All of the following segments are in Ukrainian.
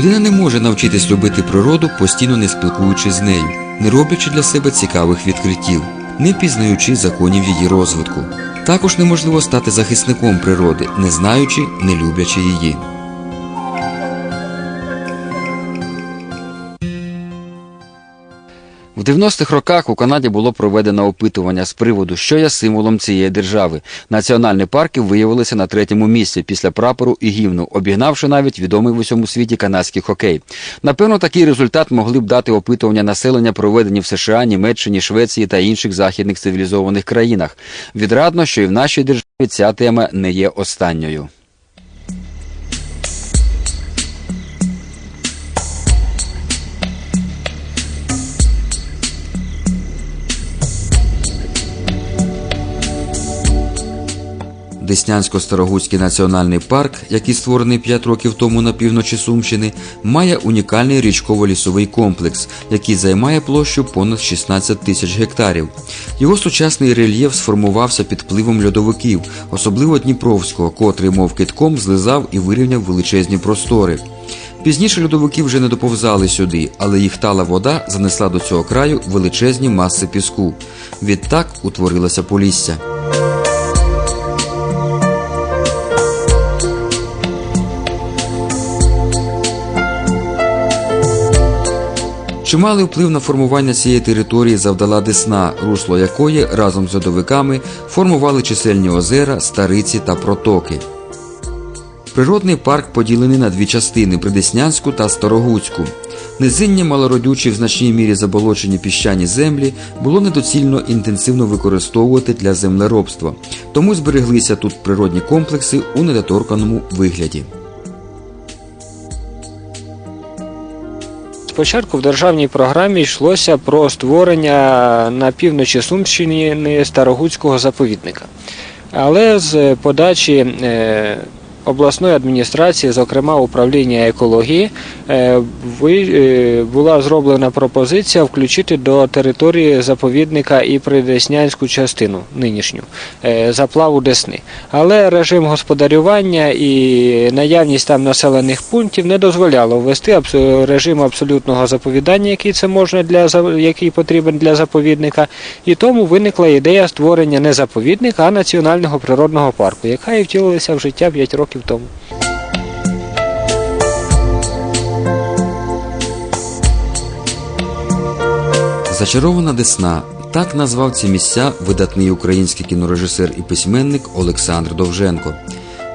Людина не може навчитись любити природу, постійно не спілкуючись з нею, не роблячи для себе цікавих відкриттів, не пізнаючи законів її розвитку. Також неможливо стати захисником природи, не знаючи, не люблячи її. В 90-х роках у Канаді було проведено опитування з приводу, що є символом цієї держави. Національні парки виявилися на третьому місці після прапору і гімну, обігнавши навіть відомий в усьому світі канадський хокей. Напевно, такий результат могли б дати опитування населення, проведені в США, Німеччині, Швеції та інших західних цивілізованих країнах. Відрадно, що і в нашій державі ця тема не є останньою. Деснянсько-Старогуцький національний парк, який створений 5 років тому на півночі Сумщини, має унікальний річково-лісовий комплекс, який займає площу понад 16 тисяч гектарів. Його сучасний рельєф сформувався під впливом льодовиків, особливо Дніпровського, котрий, мов китком, злизав і вирівняв величезні простори. Пізніше льодовики вже не доповзали сюди, але їх тала вода занесла до цього краю величезні маси піску. Відтак утворилося Полісся. Чималий вплив на формування цієї території завдала Десна, русло якої разом з льодовиками формували чисельні озера, стариці та протоки. Природний парк поділений на дві частини Придеснянську та Старогуцьку. Низиння малородючі в значній мірі заболочені піщані землі було недоцільно інтенсивно використовувати для землеробства, тому збереглися тут природні комплекси у недоторканому вигляді. Спочатку в державній програмі йшлося про створення на півночі Сумщини Старогуцького заповідника. Але з подачі е, обласної адміністрації, зокрема управління екології, е, е, була зроблена пропозиція включити до території заповідника і придеснянську частину нинішню е, заплаву Десни. Але режим господарювання і наявність там населених пунктів не дозволяло ввести режим абсолютного заповідання, який це можна для який потрібен для заповідника. І тому виникла ідея створення не заповідника, а національного природного парку, яка і втілилася в життя 5 років тому. Зачарована Десна так назвав ці місця видатний український кінорежисер і письменник Олександр Довженко.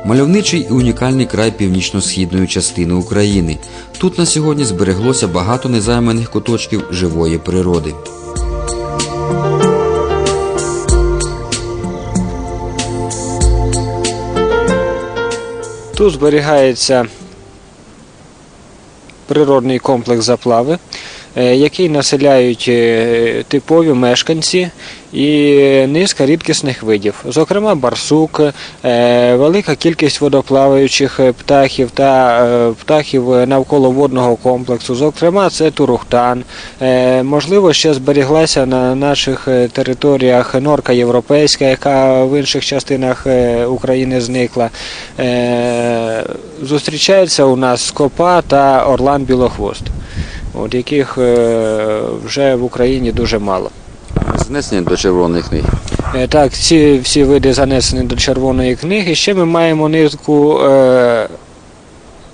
Мальовничий і унікальний край північно-східної частини України. Тут на сьогодні збереглося багато незайманих куточків живої природи. Тут зберігається природний комплекс заплави, е, який населяють е, типові мешканці і низка рідкісних видів, зокрема барсук, е, велика кількість водоплаваючих е, птахів та е, птахів навколо водного комплексу. Зокрема, це турухтан. Можливо, ще зберіглася на наших територіях норка європейська, яка в інших частинах України зникла. Зустрічається у нас скопа та орлан білохвост, от яких вже в Україні дуже мало. Знесення до червоної книги. Е, Так, ці всі види занесені до червоної книги. Ще ми маємо низку е,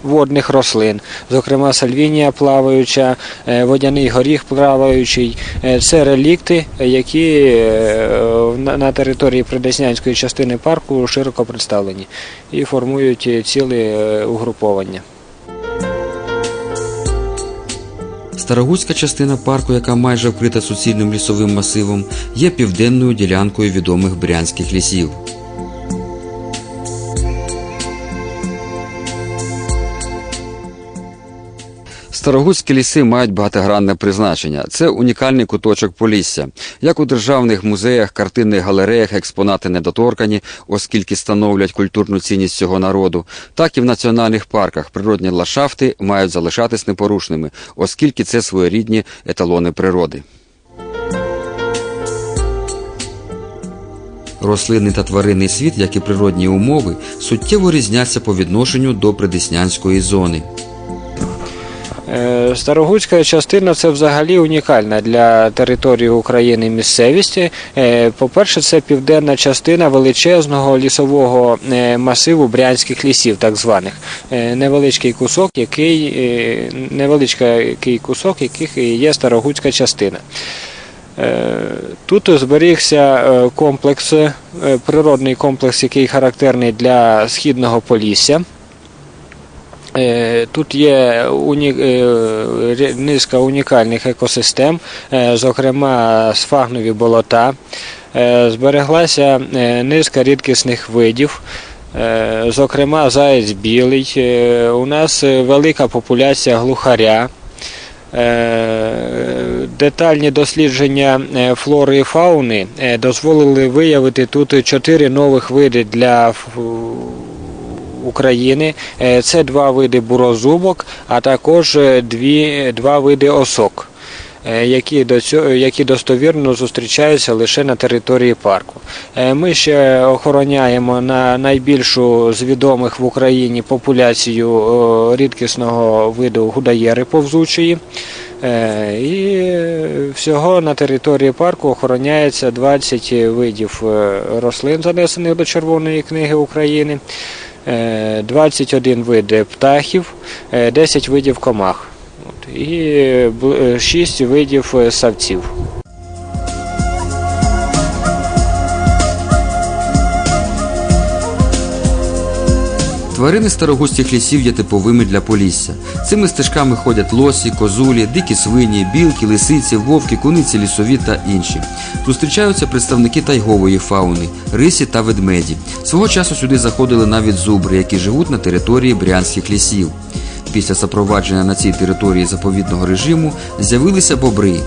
водних рослин, зокрема сальвінія плаваюча, е, водяний горіх плаваючий. Е, це релікти, які е, на, на території придеснянської частини парку широко представлені і формують ціле е, угруповання. Старогуцька частина парку, яка майже вкрита суцільним лісовим масивом, є південною ділянкою відомих брянських лісів. Старогуцькі ліси мають багатогранне призначення. Це унікальний куточок Полісся. Як у державних музеях, картинних галереях експонати недоторкані, оскільки становлять культурну цінність цього народу, так і в національних парках природні ландшафти мають залишатись непорушними, оскільки це своєрідні еталони природи. Рослинний та тваринний світ, як і природні умови, суттєво різняться по відношенню до придеснянської зони. Е, Старогуцька частина це взагалі унікальна для території України місцевість. Е, По-перше, це південна частина величезного лісового е, масиву брянських лісів, так званих. Невеличкий кусок, який невеличкий кусок, яких є Старогуцька частина. Тут зберігся комплекс, природний комплекс, який характерний для східного полісся. Е, Тут є е, низка унікальних екосистем, е, зокрема сфагнові болота. Збереглася низка рідкісних видів. Зокрема, заєць білий. У нас велика популяція глухаря. Детальні дослідження флори і фауни дозволили виявити тут чотири нових види для України. Е, Це два види бурозубок, а також е, дві, два види осок, е, які, до цього, які достовірно зустрічаються лише на території парку. Ми ще охороняємо на найбільшу з відомих в Україні популяцію рідкісного виду гудаєри повзучої. І всього на території парку охороняється 20 видів рослин, занесених до Червоної книги України, 21 вид птахів, е, 10 видів комах і 6 видів е, савців. Тварини старогустіх лісів є типовими для Полісся. Цими стежками ходять лосі, козулі, дикі свині, білки, лисиці, вовки, куниці лісові та інші. Зустрічаються представники тайгової фауни, рисі та ведмеді. Свого часу сюди заходили навіть зубри, які живуть на території брянських лісів. Після запровадження на цій території заповідного режиму з'явилися бобри.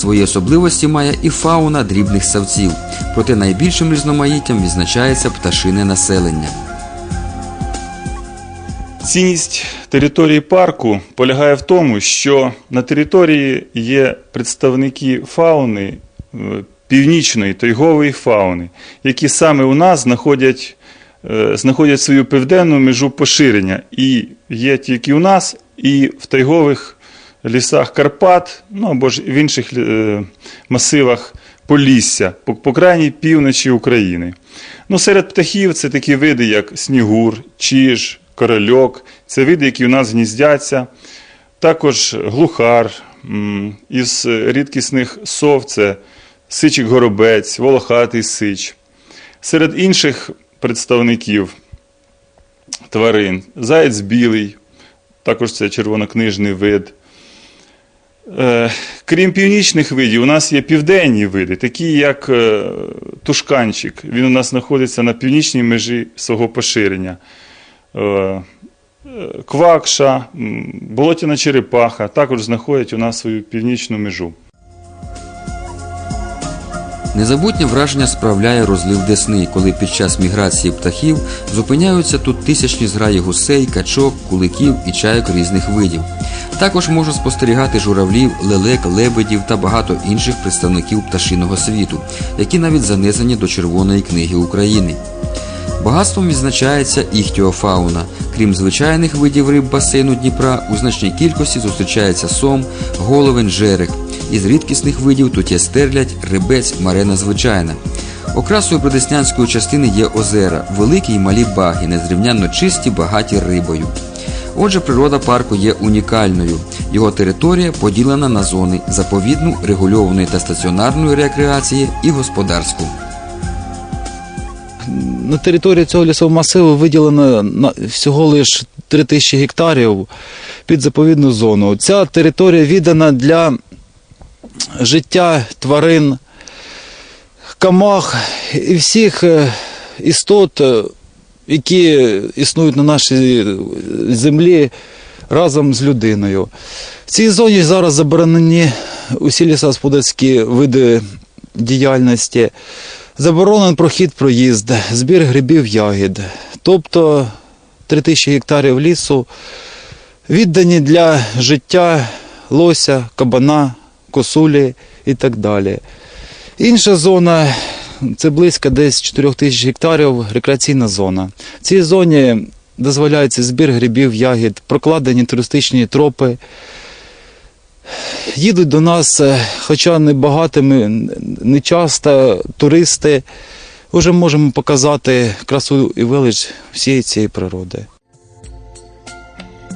Свої особливості має і фауна дрібних савців, проте найбільшим різноманіттям відзначається пташине населення. Цінність території парку полягає в тому, що на території є представники фауни е, північної тайгової фауни, які саме у нас знаходять, е, знаходять свою південну межу поширення. І є тільки у нас, і в тайгових лісах Карпат, ну або ж в інших е, масивах Полісся, по, по крайній півночі України. Ну, серед птахів це такі види, як снігур, чиж, корольок. Це види, які у нас гніздяться. Також глухар. Із рідкісних сов це сичик горобець, волохатий сич. Серед інших представників тварин заєць білий, також це червонокнижний вид. Е, Крім північних видів, у нас є південні види, такі як е, тушканчик. Він у нас знаходиться на північній межі свого поширення. Е, Квакша, болотяна черепаха також знаходять у нас свою північну межу. Незабутнє враження справляє розлив Десни, коли під час міграції птахів зупиняються тут тисячні зграї гусей, качок, куликів і чайок різних видів. Також можна спостерігати журавлів, лелек, лебедів та багато інших представників пташиного світу, які навіть занесені до Червоної книги України. Багатством відзначається іхтіофауна. Крім звичайних видів риб басейну Дніпра, у значній кількості зустрічається сом, головень, жерех. Із рідкісних видів тут є стерлядь, рибець, марена звичайна. Окрасою придеснянської частини є озера, великі й малі баги, незрівнянно чисті, багаті рибою. Отже, природа парку є унікальною. Його територія поділена на зони заповідну, регульованої та стаціонарної рекреації і господарську. На території цього лісового масиву виділено всього лише 3 тисячі гектарів під заповідну зону. Ця територія віддана для життя тварин, камах і всіх е, істот, е, які існують на нашій землі разом з людиною. В цій зоні зараз заборонені усі лісогосподарські види діяльності. Заборонений прохід проїзд, збір грибів ягід. Тобто 3000 гектарів лісу віддані для життя лося, кабана, косулі і так далі. Інша зона це близько десь 4 тисяч гектарів рекреаційна зона. В цій зоні дозволяється збір грибів, ягід, прокладені туристичні тропи. Їдуть до нас, е, хоча не багатими, не часто туристи. Вже можемо показати красу і велич всієї цієї природи.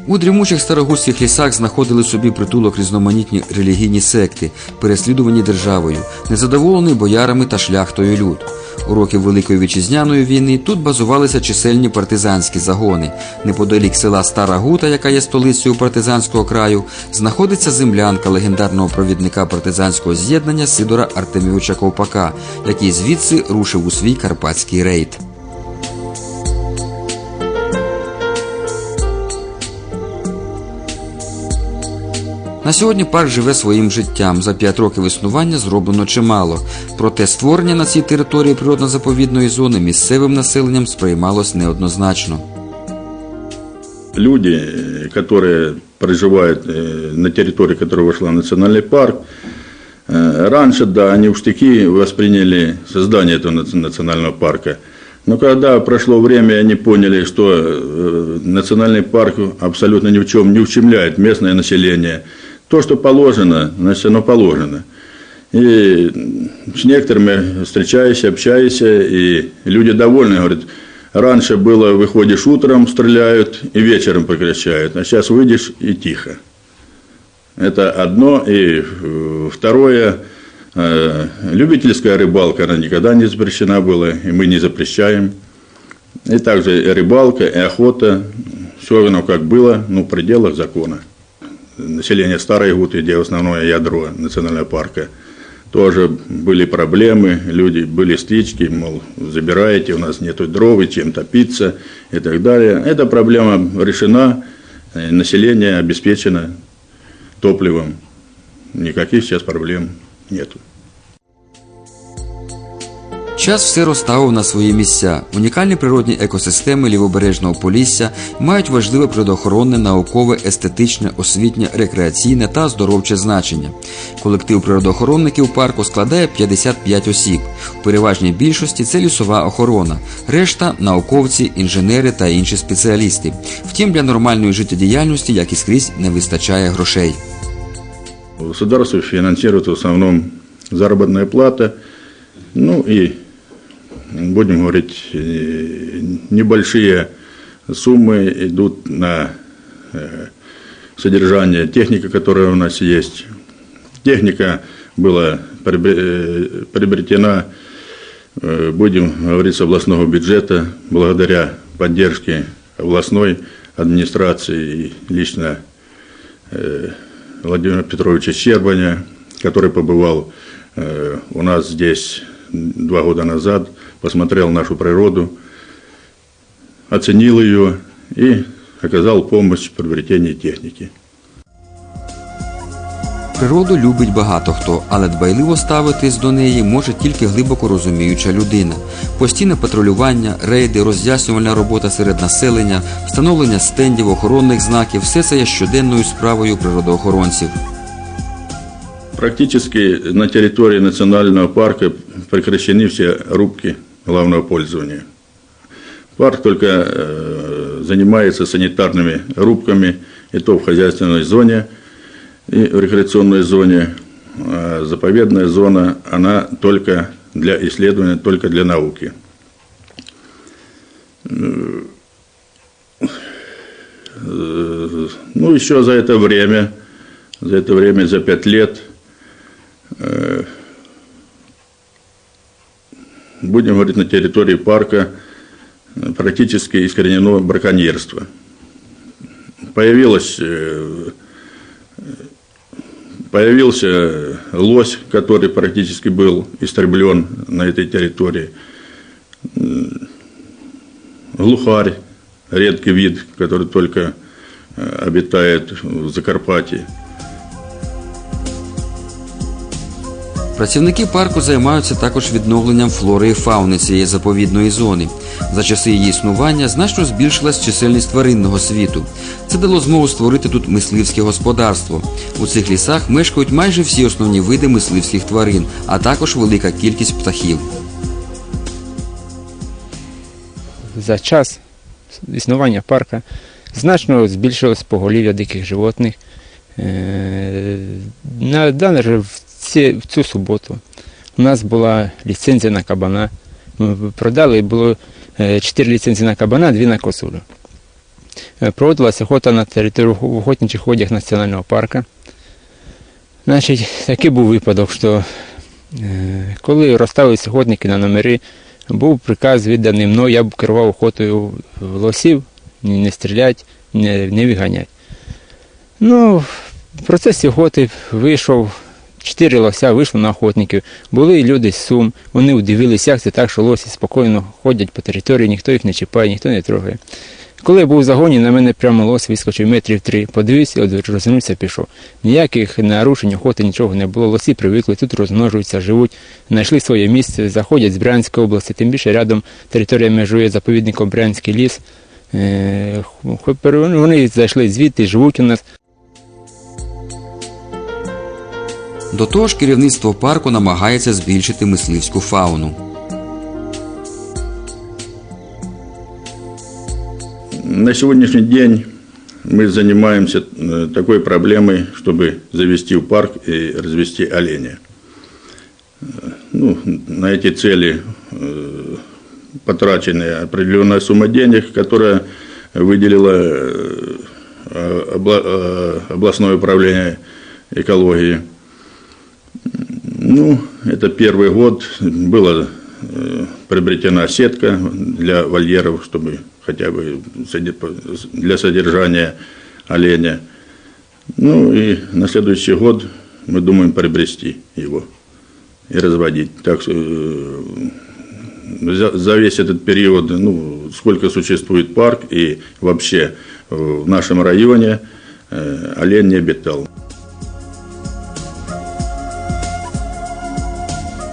У дрімучих старогузьких лісах знаходили собі притулок різноманітні релігійні секти, переслідувані державою, незадоволені боярами та шляхтою люд. У роки Великої вітчизняної війни тут базувалися чисельні партизанські загони. Неподалік села Стара Гута, яка є столицею партизанського краю, знаходиться землянка легендарного провідника партизанського з'єднання Сидора Артемійовича Ковпака, який звідси рушив у свій карпатський рейд. На сьогодні парк живе своїм життям. За п'ять років існування зроблено чимало. Проте створення на цій території природно-заповідної зони місцевим населенням сприймалось неоднозначно. люди, э, которые проживают э, на территории, которая вошла в национальный парк, э, раньше, да, они в штыки восприняли создание этого наци- национального парка. Но когда прошло время, они поняли, что э, национальный парк абсолютно ни в чем не ущемляет местное население. То, что положено, значит, оно положено. И с некоторыми встречаюсь, общаюсь, и люди довольны, говорят, раньше было, выходишь утром, стреляют, и вечером прекращают, а сейчас выйдешь и тихо. Это одно. И э, второе, э, любительская рыбалка, она никогда не запрещена была, и мы не запрещаем. И также и рыбалка, и охота, все равно как было, ну, в пределах закона. Население Старой Гуты, где основное ядро национального парка, тоже были проблемы, люди, были стычки, мол, забираете, у нас нету дров, и чем топиться и так далее. Эта проблема решена, э, население обеспечено топливом. Никаких сейчас проблем нету. Час все розставив на свої місця. Унікальні природні екосистеми лівобережного Полісся мають важливе природоохоронне, наукове, естетичне, освітнє, рекреаційне та оздоровче значення. Колектив природоохоронників парку складає 55 осіб. У переважній більшості це лісова охорона, решта науковці, інженери та інші спеціалісти. Втім, для нормальної життєдіяльності, як і скрізь, не вистачає грошей. Государство финансирует в основном заработная плата, ну и, будем говорить, э, небольшие суммы идут на э, содержание техники, которая у нас есть. Техника была э, приобретена, будем говорить, с областного бюджета, благодаря поддержке областной администрации и лично Владимира Петровича Щербаня, который побывал у нас здесь два года назад, посмотрел нашу природу, оценил ее и оказал помощь в приобретении техники. Природу любить багато хто, але дбайливо ставитись до неї може тільки глибоко розуміюча людина. Постійне патрулювання, рейди, роз'яснювальна робота серед населення, встановлення стендів, охоронних знаків все це є щоденною справою природоохоронців. Практически на территории национального парка прекращены все рубки главного пользования. Парк только э, занимается санитарными рубками, и то в хозяйственной зоне и в рекреационной зоне. А заповедная зона, она только для исследования, только для науки. Ну, еще за это время, за это время, за пять лет, э, будем говорить, на территории парка э, практически искоренено браконьерство. Появилось, э, появился лось, который практически был истреблен на этой территории. Глухарь, редкий вид, который только э, обитает в Закарпатье. Працівники парку займаються також відновленням флори і фауни цієї заповідної зони. За часи її існування значно збільшилась чисельність тваринного світу. Це дало змогу створити тут мисливське господарство. У цих лісах мешкають майже всі основні види мисливських тварин, а також велика кількість птахів. за час існування парка значно збільшилось поголів'я диких животних. Е, На дане в, в цю суботу у нас була ліцензія на кабана. Ми продали було 4 ліцензії на кабана, 2 на косулю. Е, Проводилася охота на територію в охотничих ходях національного парку. Значить, такий був випадок, що е, коли розставилися охотники на номери, був приказ відданий мною, я б керував охотою в лосів, не стрілять, не, не виганять. Ну, в процесі охоти вийшов, чотири лося вийшло на охотників. Були люди з Сум, вони удивилися, як це так, що лосі спокійно ходять по території, ніхто їх не чіпає, ніхто не трогає. Коли я був в загоні, на мене прямо лось вискочив метрів три, подивився, розвернувся, пішов. Ніяких нарушень охоти, нічого не було. Лосі привикли, тут розмножуються, живуть, знайшли своє місце, заходять з Брянської області, тим більше рядом територія межує заповідником Брянський ліс. Е, Вони зайшли звідти, живуть у нас. До того ж, керівництво парку намагається збільшити мисливську фауну. На сегодняшний день мы занимаемся э, такой проблемой, чтобы завести в парк и развести оленя. Э, Ну, на эти цели э, потрачена определенная сумма денег, которая выделила э, обла- э, областное управление экологии. Ну, это первый год. Была э, приобретена сетка для вольеров, чтобы хотя бы для содержания оленя. Ну и на следующий год мы думаем приобрести его и разводить. Так э, за, весь этот период, ну, сколько существует парк и вообще в нашем районе э, олень не обитал.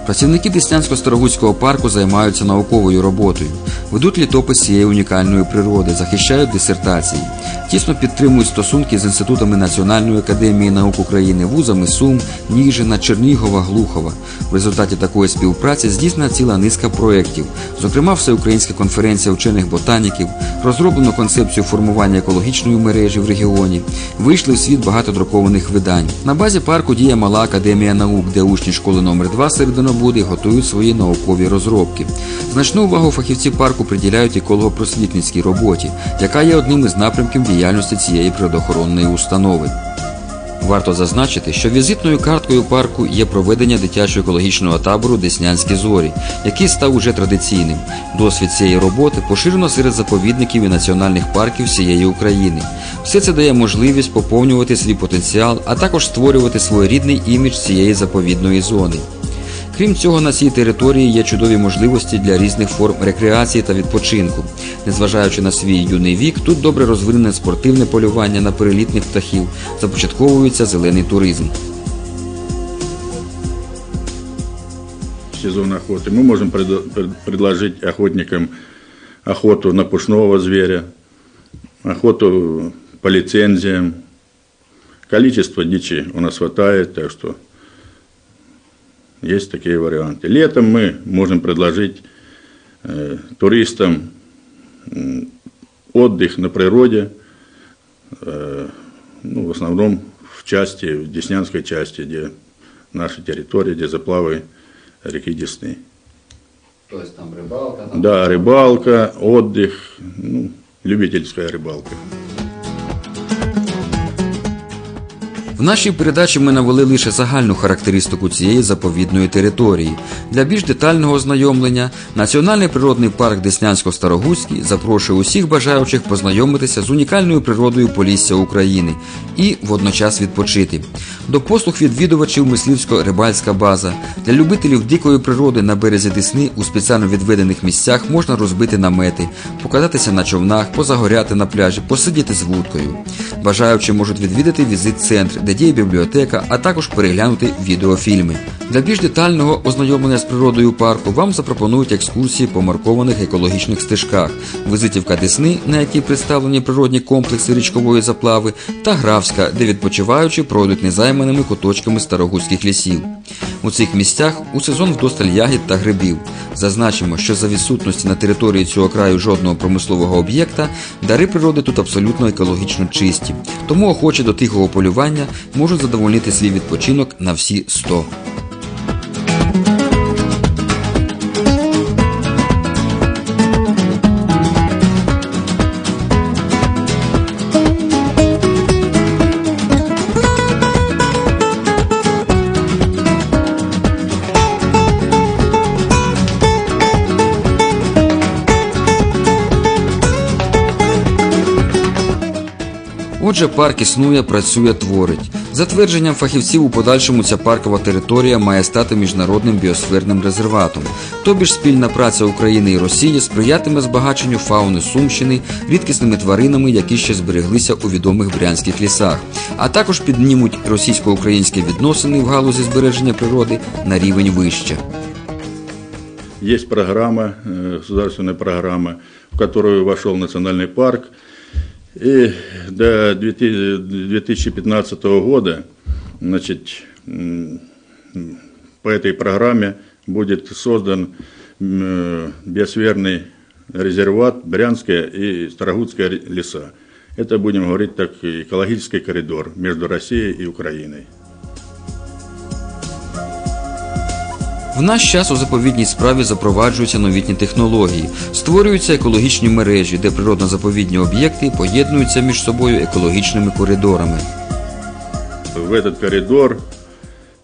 Працівники Деснянсько-Старогуцького парку займаються науковою роботою, ведуть літопис цієї унікальної природи, захищають дисертації, тісно підтримують стосунки з інститутами Національної академії наук України, вузами Сум, Ніжина, Чернігова, Глухова. В результаті такої співпраці здійснена ціла низка проєктів, зокрема Всеукраїнська конференція вчених ботаніків, розроблено концепцію формування екологічної мережі в регіоні, вийшли в світ багатодрукованих видань. На базі парку діє мала академія наук, де учні школи номер 2 Серединобуди готують свої наукові розробки. Значну увагу фахівці парку приділяють еколого-просвітницькій роботі, яка є одним із напрямків діяльності цієї природоохоронної установи. Варто зазначити, що візитною карткою парку є проведення дитячого екологічного табору Деснянські зорі, який став уже традиційним. Досвід цієї роботи поширено серед заповідників і національних парків всієї України. Все це дає можливість поповнювати свій потенціал, а також створювати своєрідний імідж цієї заповідної зони. Крім цього, на цій території є чудові можливості для різних форм рекреації та відпочинку. Незважаючи на свій юний вік, тут добре розвинене спортивне полювання на перелітних птахів, започатковується зелений туризм. сезон охоты. Мы можем предо- предложить охотникам охоту на пушного зверя, охоту по лицензиям. Количество дичи у нас хватает, так что есть такие варианты. Летом мы можем предложить э, туристам отдых на природе, э, ну, в основном в части, в Деснянской части, где наша территория, где заплавы реки Десны. Тобто там рибалка, Да, рыбалка, отдых, ну, любительская рыбалка. Нашій передачі ми навели лише загальну характеристику цієї заповідної території. Для більш детального ознайомлення Національний природний парк Деснянсько-Старогузький запрошує усіх бажаючих познайомитися з унікальною природою Полісся України і водночас відпочити. До послуг відвідувачів мисливсько-рибальська база. Для любителів дикої природи на березі Десни у спеціально відведених місцях можна розбити намети, покататися на човнах, позагоряти на пляжі, посидіти з вудкою. Бажаючі можуть відвідати візит-центр, де де діє бібліотека, а також переглянути відеофільми. Для більш детального ознайомлення з природою парку вам запропонують екскурсії по маркованих екологічних стежках, визитівка Десни, на якій представлені природні комплекси річкової заплави, та Графська, де відпочиваючи пройдуть незайманими куточками старогутських лісів. У цих місцях у сезон вдосталь ягід та грибів. Зазначимо, що за відсутності на території цього краю жодного промислового об'єкта, дари природи тут абсолютно екологічно чисті. Тому охочі до тихого полювання можуть задовольнити свій відпочинок на всі 100. Отже, парк існує, працює, творить. За твердженням фахівців, у подальшому ця паркова територія має стати міжнародним біосферним резерватом. Тобі ж спільна праця України і Росії сприятиме збагаченню фауни Сумщини рідкісними тваринами, які ще збереглися у відомих брянських лісах, а також піднімуть російсько-українські відносини в галузі збереження природи на рівень вище. Есть программа, э, государственная программа, в которую вошел национальный парк. И до 2015 года значит, м, по этой программе будет создан м, э, биосферный резерват Брянская и Старогудская ре- леса. Это, будем говорить так, экологический коридор между Россией и Украиной. В наш час у заповідній справі запроваджуються новітні технології, створюються екологічні мережі, де природно-заповідні об'єкти поєднуються між собою екологічними коридорами. в этот коридор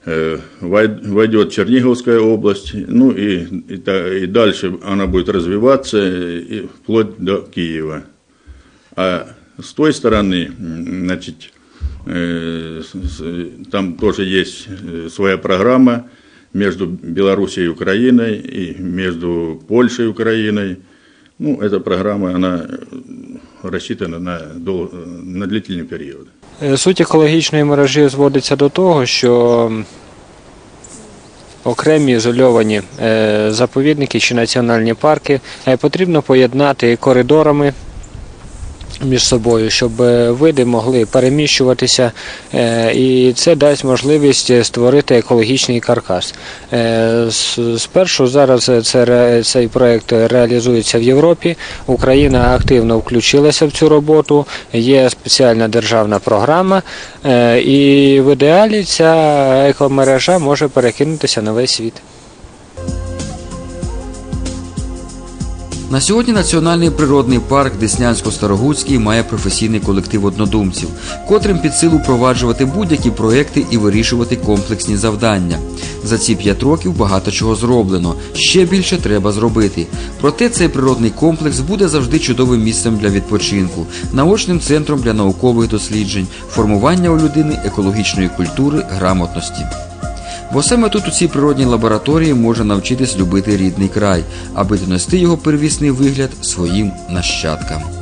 э, вой- войдет Черниговская область, ну и, и, та- и дальше она будет развиваться э, и вплоть до Киева. А с той стороны, м, значит, э, с- с- там тоже есть э, своя программа между Белоруссией и Украиной и между Польшей и Украиной. Ну, эта программа, она э, рассчитана на, дол- на длительный период. Е, Суть екологічної мережі зводиться до того, що м, окремі ізольовані е, заповідники чи національні парки е, потрібно поєднати коридорами між собою, щоб е, види могли переміщуватися, е, і це дасть можливість е, створити екологічний каркас. Спершу зараз це, цей проект реалізується в Європі. Україна активно включилася в цю роботу. Є спеціальна державна програма, і в ідеалі ця екомережа може перекинутися на весь світ. На сьогодні Національний природний парк Деснянсько-Старогутський має професійний колектив однодумців, котрим під силу впроваджувати будь-які проекти і вирішувати комплексні завдання. За ці п'ять років багато чого зроблено. Ще більше треба зробити. Проте цей природний комплекс буде завжди чудовим місцем для відпочинку, наочним центром для наукових досліджень, формування у людини екологічної культури, грамотності. Бо саме тут у цій природній лабораторії можна навчитись любити рідний край, аби донести його первісний вигляд своїм нащадкам.